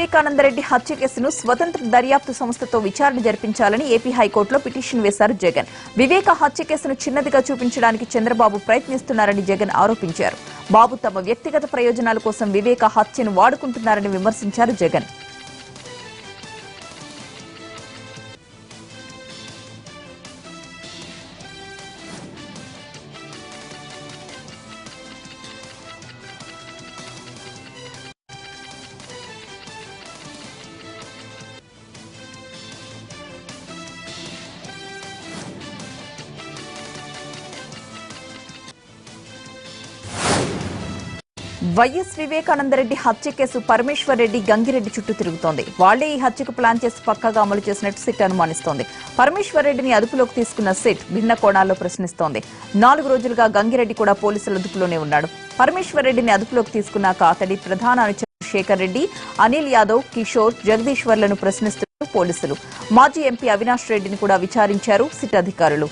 వివేకానందరెడ్డి హత్య కేసును స్వతంత్ర దర్యాప్తు సంస్థతో విచారణ జరిపించాలని ఏపీ హైకోర్టులో పిటిషన్ వేశారు జగన్. వివేక హత్య కేసును చిన్నదిగా చూపించడానికి చంద్రబాబు ప్రయత్నిస్తున్నారని జగన్ ఆరోపించారు. బాబు తమ వ్యక్తిగత ప్రయోజనాల కోసం వివేక హత్యను వాడుకుంటున్నారని విమర్శించారు జగన్. వైఎస్ వివేకానందరెడ్డి హత్య కేసు పరమేశ్వర్ రెడ్డి గంగిరెడ్డి చుట్టూ తిరుగుతోంది. వాళ్ళే ఈ హత్యకు ప్లాన్ చేసి పక్కగా అమలు చేసినట్టు సిట్ అనుమానిస్తోంది. పరమేశ్వర్ రెడ్డిని అదుపులోకి తీసుకున్న సిట్ భిన్న కోణాల్లో ప్రశ్నిస్తోంది. నాలుగు రోజులుగా గంగిరెడ్డి కూడా పోలీసుల అదుపులోనే ఉన్నాడు. పరమేశ్వర్ రెడ్డిని అదుపులోకి తీసుకున్నాక అతడి ప్రధాన అనుచరుడు శేఖర్ రెడ్డి అనిల్ యాదవ్ కిషోర్ జగదీశ్వర్లను ప్రశ్నిస్తున్నారు పోలీసులు. మాజీ ఎంపీ అవినాష్ రెడ్డిని కూడా విచారించారు సిట్ అధికారులు.